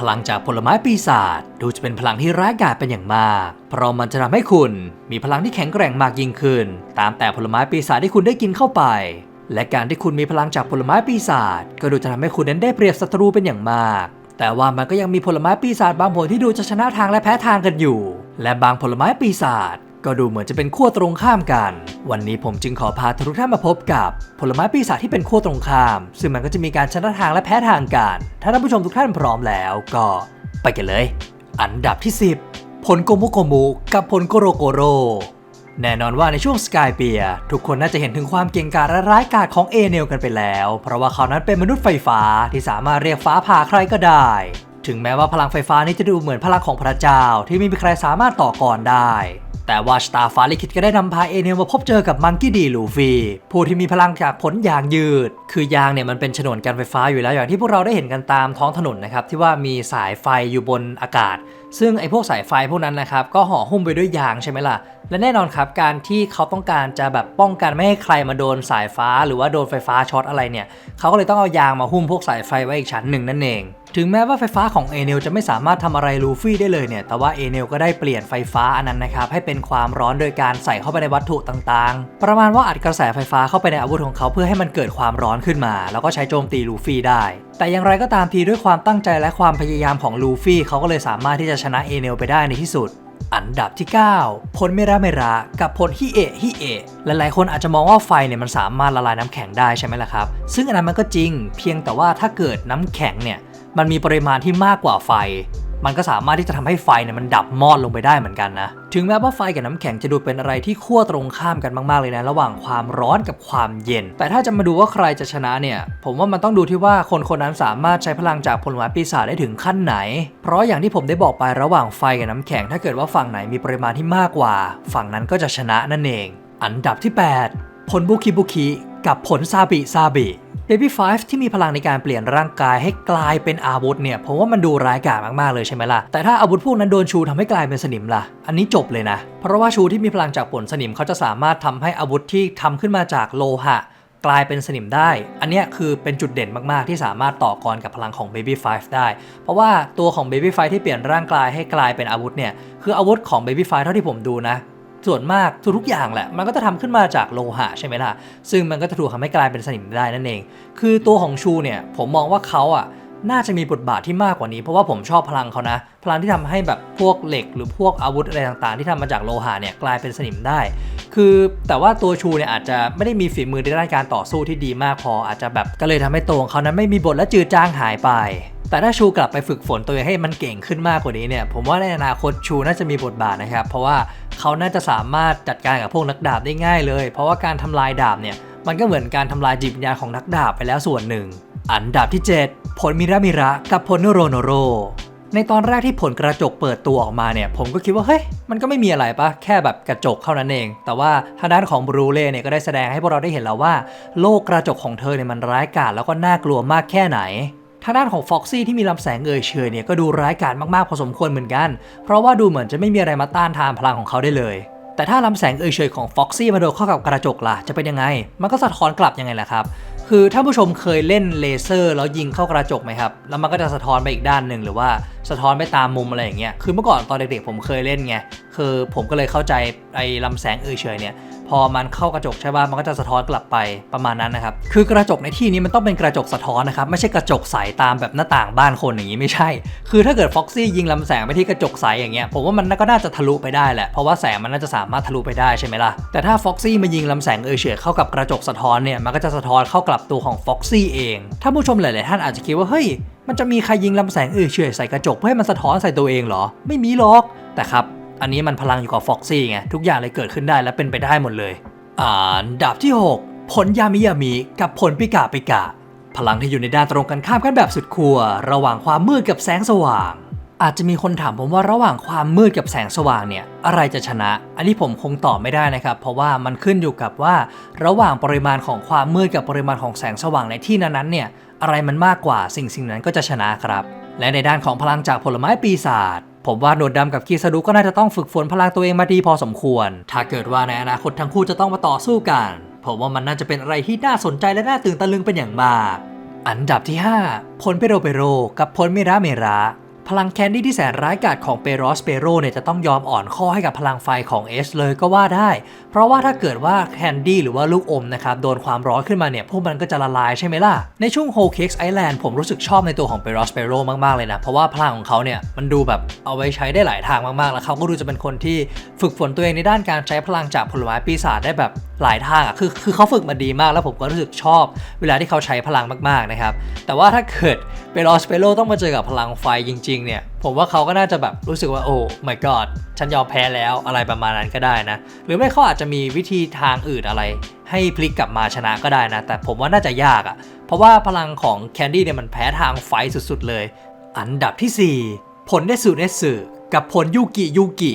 พลังจากผลไม้ปีศาจดูจะเป็นพลังที่ร้ายกาจเป็นอย่างมาก เพราะมันจะทำให้คุณมีพลังที่แข็งแกร่งมากยิ่งขึ้น ตามแต่ผลไม้ปีศาจที่คุณได้กินเข้าไป และการที่คุณมีพลังจากผลไม้ปีศาจก็ดูจะทำให้คุณนั้นได้เปรียบศัตรูเป็นอย่างมาก แต่ว่ามันก็ยังมีผลไม้ปีศาจบางผลที่ดูจะชนะทางและแพ้ทางกันอยู่ และบางผลไม้ปีศาจ ก็ดูเหมือนจะเป็นขั้วตรงข้ามกัน วันนี้ผมจึงขอพาทุกท่านมาพบกับผลไม้ปีศาจที่เป็นขั้วตรงข้าม ซึ่งมันก็จะมีการชนะทางและแพ้ทางกัน ถ้าท่านผู้ชมทุกท่านพร้อมแล้วก็ไปกันเลย อันดับที่ 10 ผลโกมุโกมุกับผลโกโรโกโร แน่นอนว่าในช่วงสกายเปียทุกคนน่าจะเห็นถึงความเก่งกาจและร้ายกาจของเอเนลกันไปแล้ว เพราะว่าเขานั้นเป็นมนุษย์ไฟฟ้าที่สามารถเรียกฟ้าผ่าใครก็ได้ ถึงแม้ว่าพลังไฟฟ้านี้จะดูเหมือนพลังของพระเจ้าที่ไม่มีใครสามารถต่อกรได้ แต่ว่าสตาร์ฟ้าลิขิตก็ได้นำพาเอเนลมาพบเจอกับมังกี้ดีลูฟี่ผู้ที่มีพลังจากผลยางยืด คือยางเนี่ยมันเป็นฉนวนการไฟฟ้าอยู่แล้วอย่างที่พวกเราได้เห็นกันตามท้องถนนนะครับที่ว่ามีสายไฟอยู่บนอากาศ ซึ่งไอ้พวกสายไฟพวกนั้นนะครับก็ห่อหุ้มไปด้วยยางใช่ไหมล่ะและแน่นอนครับการที่เขาต้องการจะแบบป้องกันไม่ให้ใครมาโดนสายฟ้า หรือว่าโดนไฟฟ้าช็อตอะไรเนี่ยเขาก็เลยต้องเอายางมาหุ้มพวกสายไฟไว้อีกชั้นหนึ่งนั่นเอง ถึงแม้ว่าไฟฟ้าของเอเนลจะไม่สามารถทำอะไรลูฟี่ได้เลยเนี่ย แต่ว่าเอเนลก็ได้เปลี่ยนไฟฟ้าอันนั้นนะครับ ให้เป็นความร้อนโดยการใส่เข้าไปในวัตถุต่างๆ ประมาณว่าอัดกระแสไฟฟ้าเข้าไปในอาวุธของเขาเพื่อให้มันเกิดความร้อนขึ้นมา แล้วก็ใช้โจมตีลูฟี่ได้ แต่อย่างไรก็ตามทีด้วยความตั้งใจและความพยายามของลูฟี่เขาก็เลยสามารถที่จะชนะเอเนลไปได้ในที่สุดอันดับที่9ผลเมราเมระกับผลฮิเอะฮิเอะหลายๆ คนอาจจะมองว่าไฟเนี่ยมันสามารถละลายน้ำแข็งได้ใช่ไหมล่ะครับ ซึ่งอันนั้นมันก็จริง เพียงแต่ว่าถ้าเกิดน้ำแข็งเนี่ย มันมีปริมาณที่มากกว่าไฟ มันก็สามารถที่จะทำให้ไฟเนี่ยมันดับมอดลงไปได้เหมือนกันนะ ถึงแม้ว่าไฟกับน้ำแข็งจะดูเป็นอะไรที่ขั้วตรงข้ามกันมากๆเลยนะ ระหว่างความร้อนกับความเย็น แต่ถ้าจะมาดูว่าใครจะชนะเนี่ย ผมว่ามันต้องดูที่ว่าคนคนนั้นสามารถใช้พลังจากผลไม้ปีศาจได้ถึงขั้นไหน เพราะอย่างที่ผมได้บอกไประหว่างไฟกับน้ำแข็ง ถ้าเกิดว่าฝั่งไหนมีปริมาณที่มากกว่า ฝั่งนั้นก็จะชนะนั่นเอง อันดับที่ 8 ผลบุคิบุคิกับผลซาบิซาบิ Baby Five ที่มีพลังในการเปลี่ยนร่างกายให้กลายเป็นอาวุธเนี่ยผมว่ามันดูร้ายกาจมากๆเลยใช่ไหมล่ะ แต่ถ้าอาวุธพวกนั้นโดนชูทำให้กลายเป็นสนิมล่ะ อันนี้จบเลยนะ เพราะว่าชูที่มีพลังจากผลสนิมเขาจะสามารถทำให้อาวุธที่ทำขึ้นมาจากโลหะกลายเป็นสนิมได้ อันนี้คือเป็นจุดเด่นมากๆ ที่สามารถต่อกรกับพลังของ Baby Five ได้ เพราะว่าตัวของ Baby Five ที่เปลี่ยนร่างกายให้กลายเป็นอาวุธเนี่ย คืออาวุธของ Baby Five เท่าที่ผมดูนะ ส่วนมากทุกๆอย่างแหละ มันก็จะทำขึ้นมาจากโลหะใช่ไหมล่ะ ซึ่งมันก็จะถูกทำให้กลายเป็นสนิมได้นั่นเอง คือตัวของชูเนี่ยผมมองว่าเขาอะ น่าจะมีบทบาทที่มากกว่านี้เพราะว่าผมชอบพลังเขานะ พลังที่ทำให้แบบพวกเหล็ก หรือพวกอาวุธอะไรต่างๆ ที่ทำมาจากโลหะเนี่ยกลายเป็นสนิมได้ คือแต่ว่าตัวชูเนี่ยอาจจะไม่ได้มีฝีมือในด้านการต่อสู้ที่ดีมากพออาจจะแบบก็เลยทำให้ตัวของเขานั้นไม่มีบทและจืดจางหายไปแต่ถ้าชูกลับไปฝึกฝนตัวเองให้มันเก่งขึ้นมากกว่านี้เนี่ย ผมว่าในอนาคตชูน่าจะมีบทบาทนะครับ เพราะว่าเขาน่าจะสามารถจัดการกับพวกนักดาบได้ง่ายเลย เพราะว่าการทำลายดาบเนี่ย มันก็เหมือนการทำลายจิตวิญญาณของนักดาบไปแล้วส่วนหนึ่ง อันดับที่ 7 ผลมิระมิระกับผลโนโรโนโร ในตอนแรกที่ผลกระจกเปิดตัวออกมาเนี่ย ผมก็คิดว่าเฮ้ยมันก็ไม่มีอะไรปะแค่แบบกระจกเท่านั้นเอง แต่ว่าทางด้านของบรูเล่เนี่ยก็ได้แสดงให้พวกเราได้เห็นแล้วว่า โลกกระจกของเธอเนี่ยมันร้ายกาจแล้วก็น่ากลัวมากแค่ไหนทางด้านของฟ็อกซี่ที่มีลำแสงเอ่ยเชยเนี่ยก็ดูร้ายกาจมากๆพอสมควรเหมือนกัน เพราะว่าดูเหมือนจะไม่มีอะไรมาต้านทานพลังของเขาได้เลย แต่ถ้าลำแสงเอ่ยเชยของฟ็อกซี่มาโดนเข้ากับกระจกล่ะจะเป็นยังไง มันก็สะท้อนกลับยังไงล่ะครับ คือท่านผู้ชมเคยเล่นเลเซอร์แล้วยิงเข้ากระจกไหมครับ แล้วมันก็จะสะท้อนไปอีกด้านหนึ่งหรือว่าสะท้อนไปตามมุมอะไรอย่างเงี้ย คือเมื่อก่อนตอนเด็กๆผมเคยเล่นไง คือผมก็เลยเข้าใจไอ้ลำแสงเอ่ยเชยเนี่ยพอมันเข้ากระจกใช่ป่ะมันก็จะสะท้อนกลับไปประมาณนั้นนะครับ คือกระจกในที่นี้มันต้องเป็นกระจกสะท้อนนะครับ ไม่ใช่กระจกใสตามแบบหน้าต่างบ้านคนอย่างนี้ไม่ใช่ คือถ้าเกิดฟ็อกซี่ยิงลำแสงไปที่กระจกใสอย่างเงี้ยผมว่ามันก็น่าจะทะลุไปได้แหละเพราะว่าแสงมันน่าจะสามารถทะลุไปได้ใช่ไหมล่ะแต่ถ้าฟ็อกซี่มายิงลำแสงเอ่ยเฉยเข้ากับกระจกสะท้อนเนี่ยมันก็จะสะท้อนเข้ากลับตัวของฟ็อกซี่เองถ้าผู้ชมหลาย ๆ ท่านอาจจะคิดว่าเฮ้ยมันจะมีใครยิงลำแสงเอ่ยเฉยใส่กระจกเพื่อให้มันสะท้อนใส่ตัวเองเหรอ ไม่มีหรอกแต่ครับ อันนี้มันพลังอยู่กับฟ็อกซี่ไง ทุกอย่างเลยเกิดขึ้นได้และเป็นไปได้หมดเลยอันดับที่ 6 ผลยามิยามิกับผลปิกาปิกาพลังที่อยู่ในด้านตรงกันข้ามกันแบบสุดขั้วระหว่างความมืดกับแสงสว่าง อาจจะมีคนถามผมว่าระหว่างความมืดกับแสงสว่างเนี่ยอะไรจะชนะ อันนี้ผมคงตอบไม่ได้นะครับ เพราะว่ามันขึ้นอยู่กับว่า ระหว่างปริมาณของความมืดกับปริมาณของแสงสว่างในที่นั้นๆเนี่ยอะไรมันมากกว่าสิ่งสิ่งนั้นก็จะชนะครับ และในด้านของพลังจากผลไม้ปีศาจ ผมว่าโนดดำกับคีสดุก็น่าจะต้องฝึกฝนพลังตัวเองมาดีพอสมควร ถ้าเกิดว่าในอนาคตทั้งคู่จะต้องมาต่อสู้กัน ผมว่ามันน่าจะเป็นอะไรที่น่าสนใจและน่าตื่นตะลึงเป็นอย่างมาก อันดับที่ 5 ผลเปโรเปโร กับผลเมราเมรา พลังแคนดี้ที่แสนร้ายกาจของเปโรสเปโรเนี่ยจะต้องยอมอ่อนข้อให้กับพลังไฟของเอสเลยก็ว่าได้ เพราะว่าถ้าเกิดว่าแคนดี้หรือว่าลูกอมนะครับโดนความร้อนขึ้นมาเนี่ยพวกมันก็จะละลายใช่ไหมล่ะ ในช่วงโฮเค็กซ์ไอแลนด์ผมรู้สึกชอบในตัวของเปโรสเปโรมากๆเลยนะ เพราะว่าพลังของเขาเนี่ยมันดูแบบเอาไว้ใช้ได้หลายทางมากๆ แล้วเขาก็ดูจะเป็นคนที่ฝึกฝนตัวเองในด้านการใช้พลังจากผลไม้ปีศาจได้แบบหลายทางอะคือคือเขาฝึกมาดีมากแล้วผมก็รู้สึกชอบ เวลาที่เขาใช้พลังมากๆนะครับแต่ว่าถ้าเกิดเปโรสเปโรต้องมาเจอกับพลังไฟจริงๆ เนี่ย ผมว่าเขาก็น่าจะแบบรู้สึกว่าโอ้ my god ฉันยอมแพ้แล้วอะไรประมาณนั้นก็ได้นะ หรือไม่เขาอาจจะมีวิธีทางอื่นอะไร ให้พลิกกลับมาชนะก็ได้นะ แต่ผมว่าน่าจะยากอะ่ะ เพราะว่าพลังของแคนดี้เนี่ยมันแพ้ทางไฟสุดๆเลย อันดับที่ 4 ผลเนสึเนสึกับผลยูกิยูกิ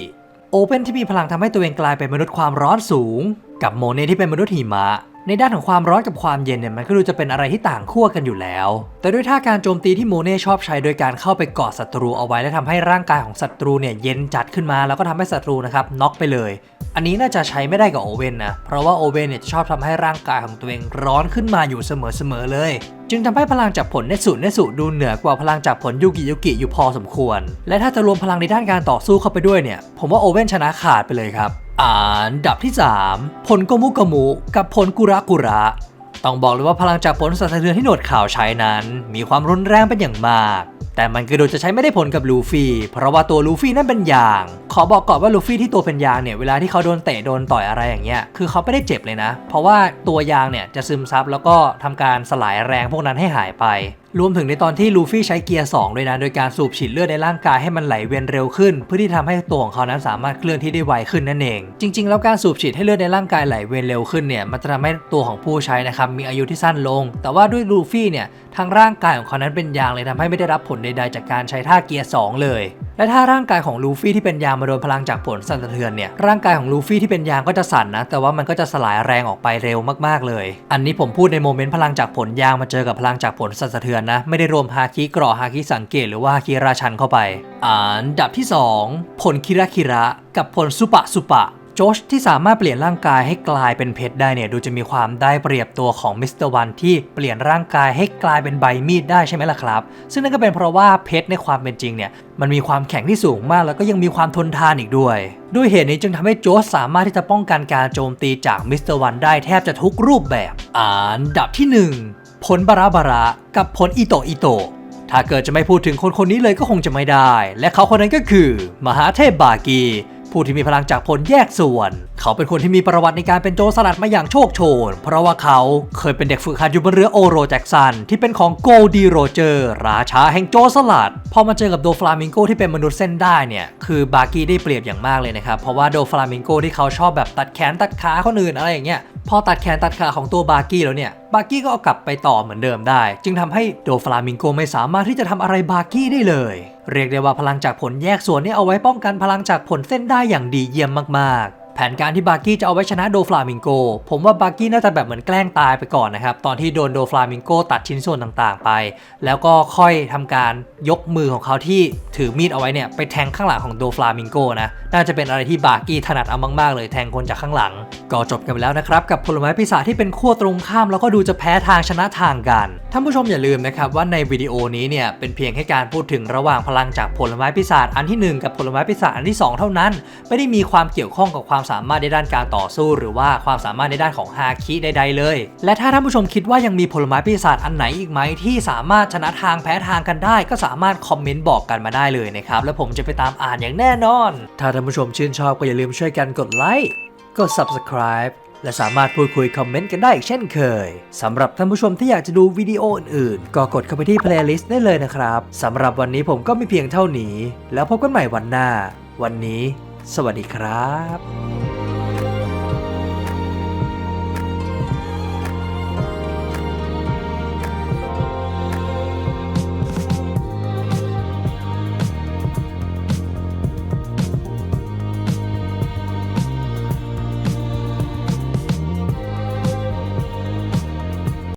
โอเปนที่มีพลังทำให้ตัวเองกลายเป็นมนุษย์ความร้อนสูง กับโมเนที่เป็นมนุษย์หิมะ ในด้านของความร้อนกับความเย็นเนี่ยมันก็ดูจะเป็นอะไรที่ต่างขั้วกันอยู่แล้ว แต่ด้วยท่าการโจมตีที่โมเน่ชอบใช้โดยการเข้าไปกอดศัตรูเอาไว้และทำให้ร่างกายของศัตรูเนี่ยเย็นจัดขึ้นมา แล้วก็ทำให้ศัตรูนะครับน็อกไปเลย อันนี้น่าจะใช้ไม่ได้กับโอเว่นนะ เพราะว่าโอเว่นเนี่ยชอบทำให้ร่างกายของตัวเองร้อนขึ้นมาอยู่เสมอๆเลย จึงทำให้พลังจากผลเนสุเนสุดูเหนือกว่าพลังจากผลยูกิยูกิอยู่พอสมควร และถ้าจะรวมพลังในด้านการต่อสู้เข้าไปด้วยเนี่ย ผมว่าโอเว่นชนะขาดไปเลยครับ อันดับที่ 3 ผลโกมุกมุกับผลกุระกุระ ต้องบอกเลยว่าพลังจากผลสัตว์สะเทือนที่หนวดข่าวใช้นั้น มีความรุนแรงเป็นอย่างมาก แต่มันก็ดูจะใช้ไม่ได้ผลกับลูฟี่ เพราะว่าตัวลูฟี่นั่นเป็นยาง ขอบอกก่อนว่าลูฟี่ที่ตัวเป็นยางเนี่ย เวลาที่เขาโดนเตะโดนต่อยอะไรอย่างเงี้ย คือเขาไม่ได้เจ็บเลยนะ เพราะว่าตัวยางเนี่ยจะซึมซับแล้วก็ทำการสลายแรงพวกนั้นให้หายไป รวมถึงในตอนที่ลูฟี่ใช้เกียร์2ด้วยนะ โดยการสูบฉีดเลือดในร่างกายให้มันไหลเวียนเร็วขึ้น เพื่อที่ทำให้ตัวของเขานั้นสามารถเคลื่อนที่ได้ไวขึ้นนั่นเอง จริง ๆ แล้วการสูบฉีดให้เลือดในร่างกายไหลเวียนเร็วขึ้นเนี่ยมันจะทำให้ตัวของผู้ใช้นะครับมีอายุที่สั้นลง แต่ว่าด้วยลูฟี่เนี่ยทางร่างกายของเขานั้นเป็นยางเลยทำให้ไม่ได้รับผลใดๆจากการใช้ท่าเกียร์2เลย และถ้าร่างกายของลูฟี่ที่เป็นยางมาโดนพลังจากผลสั่นสะเทือนเนี่ยร่างกายของลูฟี่ที่เป็นยางก็จะสั่นนะแต่ว่ามันก็จะสลายแรงออกไปเร็วมากๆเลย อันนี้ผมพูดในโมเมนต์พลังจากผลยางมาเจอกับพลังจากผลสั่นสะเทือนนะไม่ได้รวมฮาคิกรอฮาคิสังเกตหรือว่าฮาคิราชันเข้าไปอันดับที่ 2 ผลคิระคิระกับผลสุปะสุปะ โจชที่สามารถเปลี่ยนร่างกายให้กลายเป็นเพชรได้เนี่ยดูจะมีความได้เปรียบตัวของมิสเตอร์วันที่เปลี่ยนร่างกายให้กลายเป็นใบมีดได้ใช่ไหมล่ะครับ ซึ่งนั่นก็เป็นเพราะว่าเพชรในความเป็นจริงเนี่ยมันมีความแข็งที่สูงมากแล้วก็ยังมีความทนทานอีกด้วย ด้วยเหตุนี้จึงทำให้โจชสามารถที่จะป้องกันการโจมตีจากมิสเตอร์วันได้แทบจะทุกรูปแบบอันดับที่ 1 ผลบาราบาระกับผลอิโตอิโตถ้าเกิดจะไม่พูดถึงคนคนนี้เลยก็คงจะไม่ได้ และเขาคนนั้นก็คือ มหาเทพบากี ผู้ที่มีพลังจากผลแยกส่วน เขาเป็นคนที่มีประวัติในการเป็นโจรสลัดมาอย่างโชคโชน เพราะว่าเขาเคยเป็นเด็กฝึกหัดอยู่บนเรือโอโรแจ็กสันที่เป็นของโกลดีโรเจอร์ราชาแห่งโจรสลัด พอมาเจอกับโดฟลามิงโกที่เป็นมนุษย์เส้นได้เนี่ยคือบากี้ได้เปรียบอย่างมากเลยนะครับ เพราะว่าโดฟลามิงโกที่เขาชอบแบบตัดแขนตัดขาคนอื่นอะไรอย่างเงี้ยพอตัดแขนตัดขาของตัวบากี้แล้วเนี่ยบากี้ก็เอากลับไปต่อเหมือนเดิมได้ จึงทำให้โดฟลามิงโกไม่สามารถที่จะทำอะไรบากี้ได้เลย เรียกได้ว่าพลังจากผลแยกส่วนนี้เอาไว้ป้องกันพลังจากผลเส้นได้อย่างดีเยี่ยมมากๆ แผนการที่บาร์กี้จะเอาไว้ชนะโดฟลามิงโก ผมว่าบาร์กี้น่าจะแบบเหมือนแกล้งตายไปก่อนนะครับ ตอนที่โดนโดฟลามิงโกตัดชิ้นส่วนต่างๆไป แล้วก็ค่อยทำการยกมือของเขาที่ถือมีดเอาไว้เนี่ย ไปแทงข้างหลังของโดฟลามิงโกนะ น่าจะเป็นอะไรที่บาร์กี้ถนัดเอามากๆเลยแทงคนจากข้างหลัง ก็จบกันไปแล้วนะครับ กับผลไม้ปีศาจที่เป็นขั้วตรงข้ามแล้วก็ดูจะแพ้ทางชนะทางกันท่านผู้ชมอย่าลืมนะครับว่าในวิดีโอนี้เนี่ยเป็นเพียงแค่การพูดถึงระหว่างพลังจากผลไม้ปีศาจอันที่หนึ่งกับผลไม้ปีศาจอันที่สองเท่านั้น ไม่ได้มีความเกี่ยวข้องกับความสามารถในด้านการต่อสู้ หรือว่าความสามารถในด้านของฮาคิใดๆเลย และถ้าท่านผู้ชมคิดว่ายังมีผลไม้ปีศาจอันไหนอีกไหมที่สามารถชนะทางแพ้ทางกันได้ ก็สามารถคอมเมนต์บอกกันมาได้เลยนะครับแล้วผมจะไปตามอ่านอย่างแน่นอน ถ้าท่านผู้ชมชื่นชอบก็อย่าลืมช่วยกันกดไลค์กด subscribe และสามารถพูดคุยคอมเมนต์กันได้อีกเช่นเคย สำหรับท่านผู้ชมที่อยากจะดูวิดีโออื่นๆ ก็กดเข้าไปที่ playlist ได้เลยนะครับ สำหรับวันนี้ผมก็มีเพียงเท่านี้ แล้วพบกันใหม่วันหน้า วันนี้ สวัสดีครับ